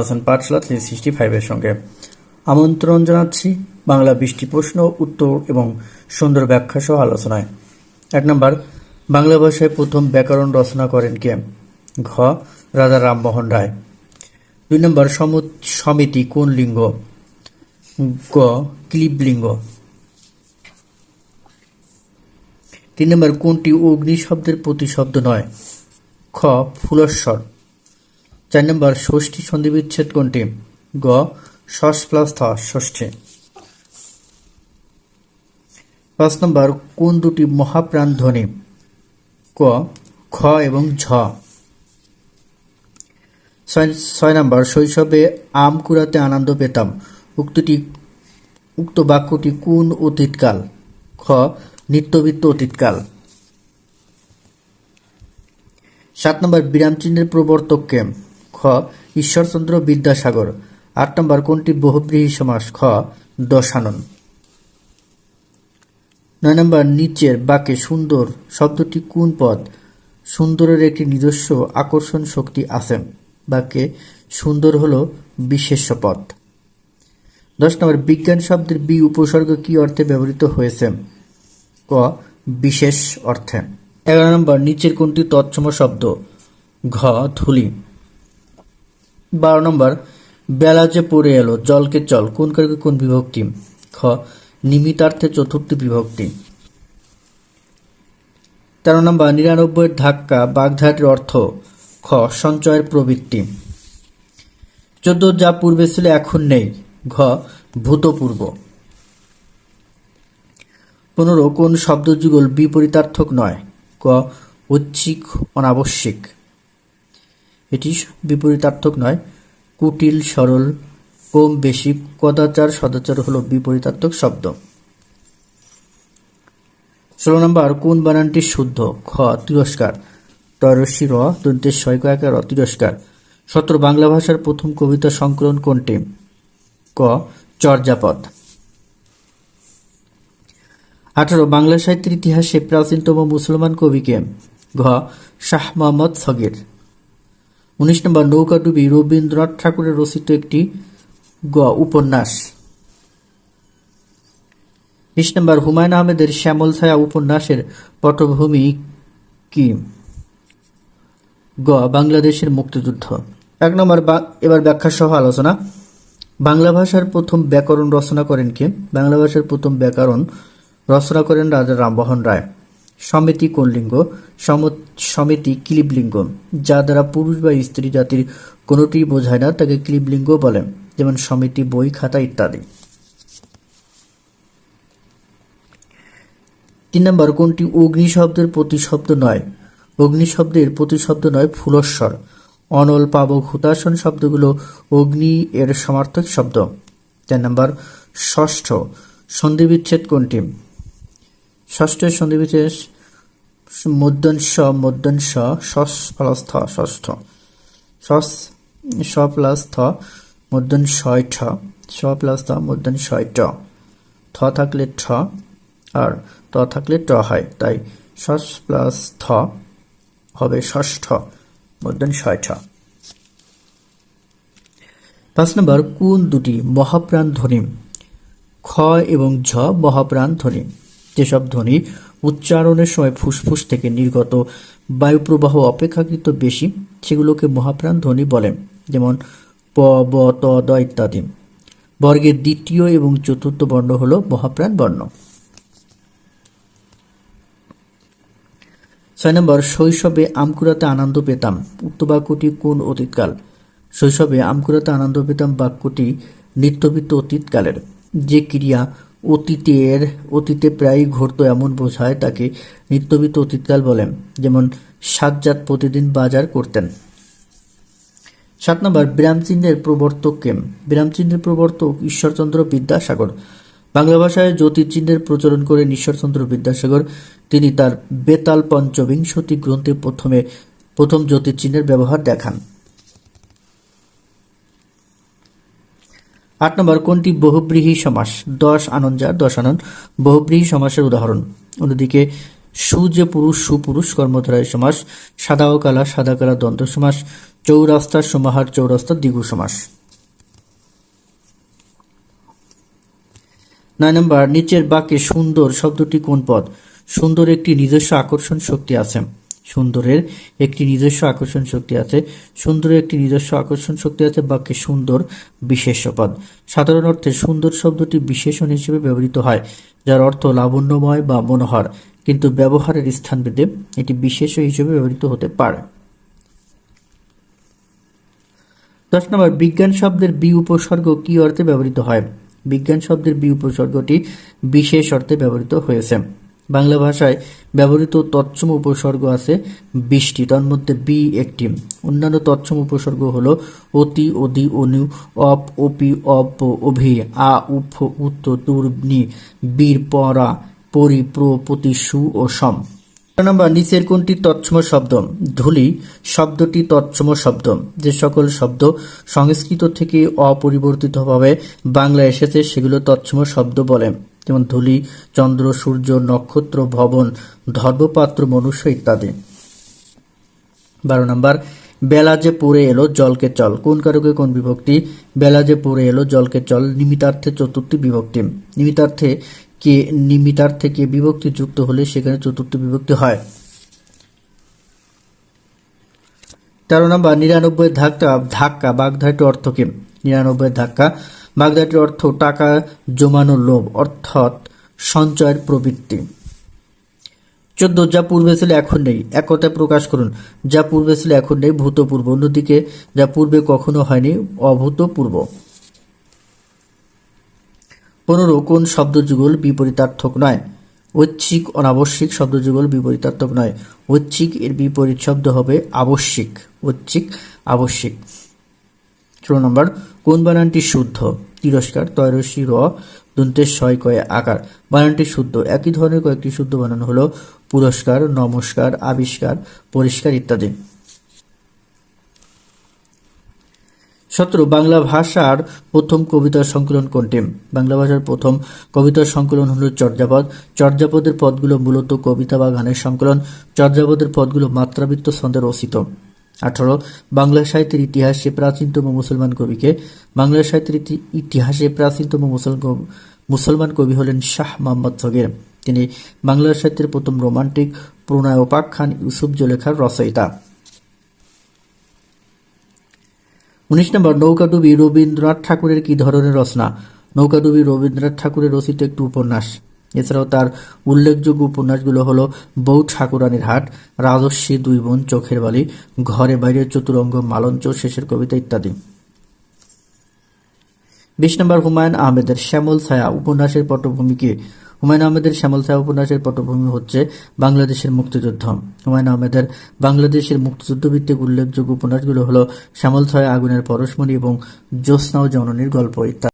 আছেন পাঠশালা three sixty ফাইভের সঙ্গে। আমন্ত্রণ জানাচ্ছি বাংলা বৃষ্টি প্রশ্ন, উত্তর এবং সুন্দর ব্যাখ্যা সহ আলোচনায়। এক নম্বর, বাংলা ভাষায় প্রথম ব্যাকরণ রচনা করেন কে? ঘ, রাজা রামমোহন রায়। দুই নম্বর সম- সমিতি কোন লিঙ্গ? গ ক্লিব লিঙ্গ। তিন নম্বর, কোনটি অগ্নি শব্দের প্রতিশব্দ নয়? খ, ফুলস্বর। চার নম্বর, ষষ্ঠী সন্ধিবিচ্ছেদ কোনটি? গ ষষ প্লাস থ ষষ্ঠী। পাঁচ নম্বর, কোন দুটি মহাপ্রাণ ধ্বনি? ক, খ এবং ঝ। ছয় নম্বর, শৈশবে আম কুড়াতে আনন্দ পেতাম। উক্তটি, উক্ত বাক্যটি কোন অতীতকাল? খ, নিত্যবিত্ত অতীতকাল। সাত নম্বর বিরামচিহ্নের প্রবর্তক কে? খ, ঈশ্বরচন্দ্র বিদ্যাসাগর। আট নম্বর, কোনটি বহুব্রীহী সমাস? খ, দশানন। নয় নম্বর, নিচের বাক্যে সুন্দর শব্দটি কোন পদ? সুন্দরের একটি নিজস্ব আকর্ষণ শক্তি আছে। বাক্যে সুন্দর হল বিশেষ্য পদ। দশ নম্বর, বিজ্ঞান শব্দের বি উপসর্গ কি অর্থে ব্যবহৃত হয়েছে? ক, বিশেষ অর্থে। এগারো নম্বর, নিচের কোনটি তৎসম শব্দ? ঘ, ধুলি। বারো নম্বর, বেলা যে পড়ে এলো, জলকে চল, কোন কারকে কোন বিভক্তি? খ নিমিতার্থে চতুর্থ বিভক্তি। তেরো নম্বর, নিরানব্বইয়ের ধাক্কা বাগধাটের অর্থ, খ, সঞ্চয়ের প্রবৃত্তি। চোদ্দ, যা পূর্বে ছিল, এখন নেই। ঘ, ভূতপূর্ব। পনেরো, কোন শব্দযুগল বিপরীতার্থক নয়। ক, ঐচ্ছিক, অনাবশ্যিক। এটি বিপরীতার্থক নয়। কুটিল, সরল কম বেশি কদাচার সদাচার হল বিপরীতার্থক শব্দ। ষোলো নম্বর, কোন বানানটি শুদ্ধ? খ, তিরস্কার। তরস্বী র, দন্তের শয়কার তিরস্কার সত্তর বাংলা ভাষার প্রথম কবিতা সংকলন কোনটি? ক, চর্যাপদ। আঠারো, বাংলা সাহিত্যের ইতিহাসে প্রাচীনতম মুসলমান কবিকে ঘ, শাহ মোহাম্মদ সগির উনিশ নম্বর নৌকাডুবি রবীন্দ্রনাথ ঠাকুরের রচিত একটি গ উপন্যাস। বিশ নম্বর হুমায়ুন আহমেদের শ্যামল ছায়া উপন্যাসের পটভূমি কি? গ বাংলাদেশের মুক্তিযুদ্ধ। এক নম্বর এবার ব্যাখ্যা সহ আলোচনা। বাংলা ভাষার প্রথম ব্যাকরণ রচনা করেন কে? বাংলা ভাষার প্রথম ব্যাকরণ রচনা করেন রাজা রামমোহন রায়। সমিতি কোন লিঙ্গ সম- সমিতি ক্লিবলিঙ্গ, যা দ্বারা পুরুষ বা স্ত্রী জাতির কোনোটি বোঝায় না, তাকে ক্লিবলিঙ্গ বলে, যেমন সমিতি বই, খাতা ইত্যাদি। তিন নম্বর, কোনটি অগ্নি শব্দের প্রতিশব্দ নয়? অগ্নি শব্দের প্রতিশব্দ নয় ফুলস্বর। অনল পাবক হুতাসন শব্দগুলো অগ্নি এর সমার্থক শব্দ। চার নম্বর, ষষ্ঠ, সন্ধিবিচ্ছেদ কোনটি? ষষ্ঠ সন্ধিবিচ্ছেদ মধ্যংশ মধ্যংশ ষষ্ঠ প্লাস থ, ষষ্ঠ। ষষ্ঠ স প্লাস থ মধ্যন ছয় ঠ। স প্লাস থ মধ্যন ছয় ট। থ থাকলে ঠ, আর ত থাকলে ট হয়। তাই ষষ্ঠ প্লাস থ হবে ষষ্ঠ মধ্যন ছয় ঠ। পাঁচ নম্বর, কোন দুটি মহাপ্রাণ ধ্বনি খ এবং ঝ মহাপ্রাণ ধ্বনি যেসব ধ্বনি উচ্চারণের সময় ফুসফুস থেকে নির্গত বায়ুপ্রবাহ অপেক্ষাকৃত বেশি, সেগুলোকে মহাপ্রাণ ধ্বনি বলে যেমন প, ব, ত, দ ইত্যাদি। বর্গের দ্বিতীয় এবং চতুর্থ বর্ণ হল মহাপ্রাণ বর্ণ। ছয় নম্বর, শৈশবে আমকুড়াতে আনন্দ পেতাম উক্ত বাক্যটি কোন অতীতকাল? শৈশবে আমকুড়াতে আনন্দ পেতাম বাক্যটি নিত্যবিত্ত অতীতকালের। যে ক্রিয়া অতীতের, অতীতে প্রায়ই ঘটতো এমন বোঝায় তাকে নিত্যবিত্ত অতীতকাল বলেন, যেমন সাজ্জাদ প্রতিদিন বাজার করতেন। সাত নম্বর, বিরামচিহ্নের প্রবর্তক কেম বিরামচিহ্নের প্রবর্তক ঈশ্বরচন্দ্র বিদ্যাসাগর। বাংলা ভাষায় জ্যোতির্চিহ্নের প্রচলন করেন ঈশ্বরচন্দ্র বিদ্যাসাগর, তিনি তার বেতাল পঞ্চবিংশতি গ্রন্থে প্রথমে প্রথম জ্যোতির্চিহ্নের ব্যবহার দেখান। আট নম্বর, কোনটি বহুব্রীহী সমাস? দশ আনন্দ যা, দশ আনন্দ। বহুব্রীহী সমাসের উদাহরণ। অন্যদিকে সু যে পুরুষ সুপুরুষ, কর্মধারয় সমাস। সাদা ও কালা, সাদা কালা, দ্বন্দ্ব সমাস। চৌরাস্তার সমাহার, চৌরাস্তা দ্বিগু সমাস। নয় নম্বর, নিচের বাক্যে সুন্দর শব্দটি কোন পদ? সুন্দর একটি নিজস্ব আকর্ষণ শক্তি আছে। সুন্দরের একটি নিজস্ব আকর্ষণ শক্তি আছে। সুন্দরের একটি নিজস্ব আকর্ষণ শক্তি আছে বাক্যে সুন্দর বিশেষ্য পদ। সাধারণ অর্থে সুন্দর শব্দটি বিশেষণ হিসেবে ব্যবহৃত হয়, যার অর্থ লাবণ্যময় বা মনোহর, কিন্তু ব্যবহারের স্থানভেদে এটি বিশেষ হিসেবে ব্যবহৃত হতে পারে। দশ নম্বর, বিজ্ঞান শব্দের বি উপসর্গ কি অর্থে ব্যবহৃত হয়? বিজ্ঞান শব্দের বি উপসর্গটি বিশেষ অর্থে ব্যবহৃত হয়েছে। বাংলা ভাষায় ব্যবহৃত তৎসম উপসর্গ আছে বিশটি। তার মধ্যে বি একটি। অন্যান্য তৎসম উপসর্গ হল অতি অদি অনু, অপ, অপি, অপ, অভি, আ, উফ উত্ত দুর্নি বীর, পরা, পরি, প্র প্রতি সু ও সম। নম্বর, নিচের কোনটি তৎসম শব্দ? ধুলি শব্দটি তৎসম শব্দ। যে সকল শব্দ সংস্কৃত থেকে অপরিবর্তিতভাবে বাংলা এসেছে, সেগুলো তৎসম শব্দ বলে। যেমন ধূলি, চন্দ্র, সূর্য, নক্ষত্র, ভবন, ধর্মপাত্র, মনুষ্য ইত্যাদি। বারো নম্বর, বেলা যে পড়ে এলো, জলকে চল। কোন কারকে কোন বিভক্তি? বেলা যে পড়ে এলো, জলকে চল। নিমিতার্থে চতুর্থী বিভক্তি। নিমিতার্থে কে নিমিতার্থে কে বিভক্তি যুক্ত হলে সেখানে চতুর্থ বিভক্তি হয়। তেরো নম্বর নিরানব্বই ধাক্কা ধাক্কা বাগধাইটির অর্থ কি? নিরানব্বই ধাক্কা বাগধাইটির অর্থ টাকা, জমানো লোভ, অর্থাৎ সঞ্চয়ের প্রবৃত্তি। চোদ্দ, যা পূর্বে ছিল, এখন নেই। এক কথায় প্রকাশ করুন, যা পূর্বে ছিল, এখন নেই, ভূতপূর্ব। অন্যদিকে, যা পূর্বে কখনো হয়নি, অভূতপূর্ব। পনেরো, কোন শব্দযুগল বিপরীতার্থক নয়? ঐচ্ছিক, অনাবশ্যিক শব্দযুগল বিপরীতার্থক নয়। ঐচ্ছিক, এর বিপরীত শব্দ হবে আবশ্যিক। ঐচ্ছিক, আবশ্যিক। ষোলো নম্বর, কোন বানানটি শুদ্ধ? তিরস্কার তয়রসি র, দন্তের ছয় কয়ে আকার। বানানটি শুদ্ধ। একই ধরনের কয়েকটি শুদ্ধ বানান হলো পুরস্কার, নমস্কার, আবিষ্কার, পরিষ্কার ইত্যাদি। সতেরো, বাংলা ভাষার প্রথম কবিতার সংকলন কোনটি? বাংলা ভাষার প্রথম কবিতার সংকলন হলো চর্যাপদ। চর্যাপদের পদগুলো মূলত কবিতা বা গানের সংকলন। চর্যাপদের পদগুলো মাত্রাবৃত্ত ছন্দে রচিত আঠারো, বাংলা সাহিত্যের ইতিহাসে প্রাচীনতম মুসলমান কবিকে। বাংলা সাহিত্যের ইতিহাসে প্রাচীনতম মুসলমান মুসলমান কবি হলেন শাহ মোহাম্মদ ফকির। তিনি বাংলা সাহিত্যের প্রথম রোমান্টিক প্রণয় প্রণয়োপাখ্যান ইউসুফ জলেখার রচয়িতা। উনিশ নম্বর, নৌকাডুবি রবীন্দ্রনাথ ঠাকুরের কি ধরনের রচনা? নৌকাডুবি রবীন্দ্রনাথ ঠাকুরের রচিত একটি উপন্যাস। এছাড়াও তার উল্লেখযোগ্য উপন্যাসগুলো হলো বউ ঠাকুরানীর হাট, রাজস্বী দুই বোন চোখের বালি, ঘরে বাইরে চতুরঙ্গ মালঞ্চ, শেষের কবিতা ইত্যাদি। বিশ নম্বর হুমায়ুন আহমেদের শ্যামল ছায়া উপন্যাসের পটভূমি কি হুমায়ুন আহমেদের শ্যামল ছায়া উপন্যাসের পটভূমি হচ্ছে বাংলাদেশের মুক্তিযুদ্ধ। হুমায়ুন আহমেদের বাংলাদেশের মুক্তিযুদ্ধ ভিত্তিক উল্লেখযোগ্য উপন্যাসগুলো হলো শ্যামল ছায়া, আগুনের পরশমণি এবং জ্যোৎস্না ও জননীর গল্প ইত্যাদি।